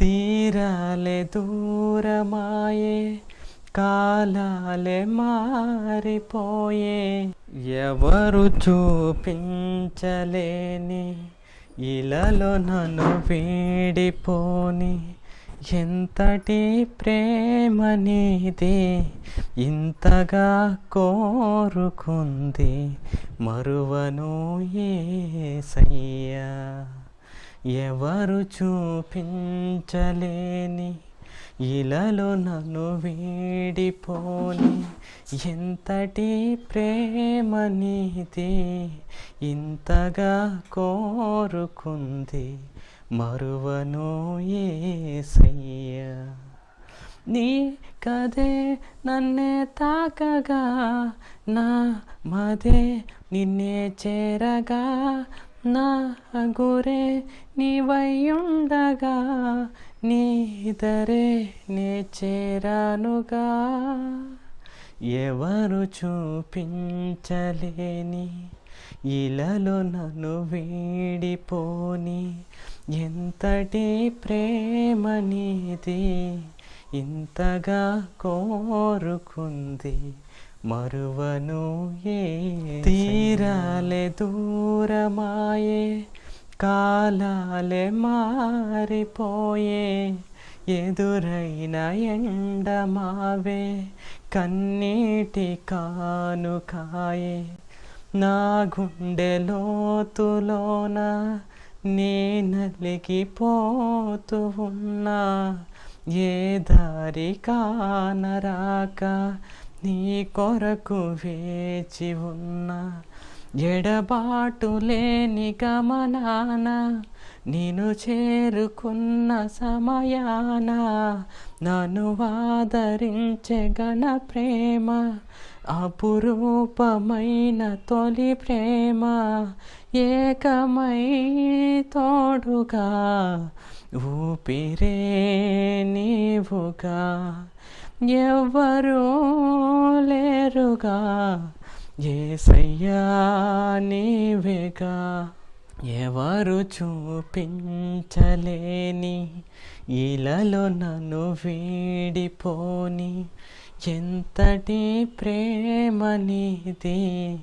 తీరాలే దూరమాయే కాలాలే మారిపోయే. ఎవరు చూపించలేని ఇలలో నన్ను వీడిపోని. ఎంతటి ప్రేమ నీది ఇంతగా కోరుకుంది. మరువను ఏసయ్యా. ఎవరు చూపించలేని ఇలలో నన్ను వీడిపోని. ఎంతటి ప్రేమ నీది ఇంతగా కోరుకుంది మరువను ఏసయ్య. నీ కదే నన్నే తాకగా నా మదే నిన్నే చేరగా నా గురే నీవయ్యుండగా నీదరే నే చేరానుగా. ఎవరు చూపించలేని ఇలలో నన్ను వీడిపోని ఎంతటి ప్రేమ నీది. ఇంతగా కోరుకుంది మరువను ఏ తీరాలే దూరమాయే కాలాలే మారిపోయే ఎదురైన ఎండమావే కన్నీటి కానుకాయే నా గుండె లోతులోన నే నలిగిపోతూ ఉన్నా ఏ దారికానరాక నీ కొరకు వేచి ఉన్న ఎడబాటు లేని గమనాన నేను చేరుకున్న సమయాన నన్ను ఆదరించే గణ ప్రేమ అపురూపమైన తొలి ప్రేమ ఏకమై తోడుగా ఊపిరే నీవుగా ఎవ్వరూ లేరుగా ఏసయ్యా నీవేగా. ఎవరు చూపించలేని ఇలాలో నన్ను వీడిపోని ఎంతటి ప్రేమ నీది?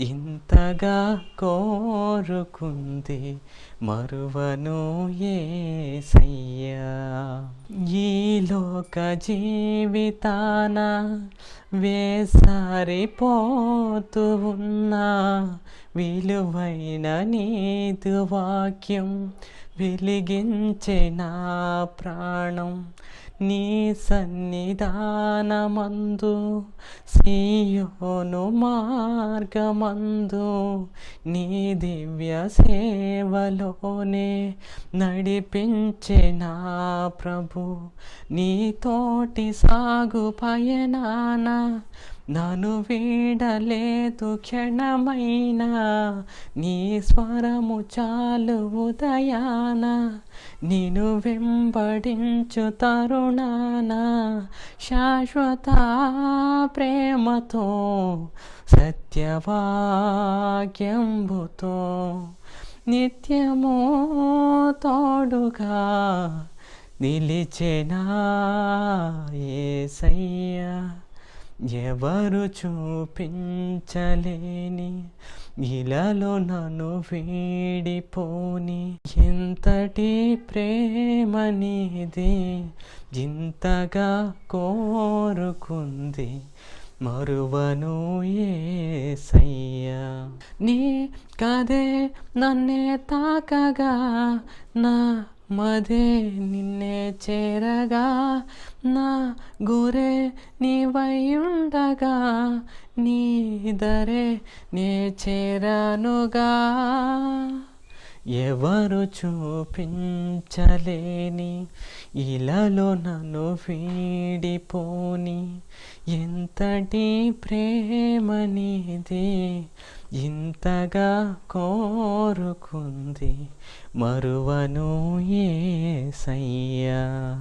ఇంతగా కోరుకుంది మరువను ఏసయ్యా ఈ లోక జీవితాన వేసారిపోతూ ఉన్నా విలువైన నీదు వాక్యం వెలిగించే నా ప్రాణం నీ సన్నిధానమందు సీయోను మార్గమందు నీ దివ్య సేవలోనే నడిపించే నా ప్రభు. నీ తోటి సాగు పయనాన నను వీడలేదు క్షణమైనా నీ స్వరము చాలు ఉదయాన నిను వెంబడించు తరుణాన శాశ్వత ప్రేమతో సత్యవాక్యంబుతో నిత్యము తోడుగా నిలిచెనా ఏసయ్యా. ఎవరు చూపించలేని ఇలలో నన్ను వీడిపోని. ఎంతటి ప్రేమ నీది ఇంతగా కోరుకుంది. మరువను ఏసయ్యా నీ కదే నన్నే తాకగా నా మదే నిన్నే చేరగా నా గురే నీవయ్యుండగా నీదరే నే చేరానుగా. ఎవరు చూపించలేని ఇలలో నన్ను వీడిపోని ఎంతటి ప్రేమ నీది ఇంతగా కోరుకుంది మరువను ఏసయ్యా.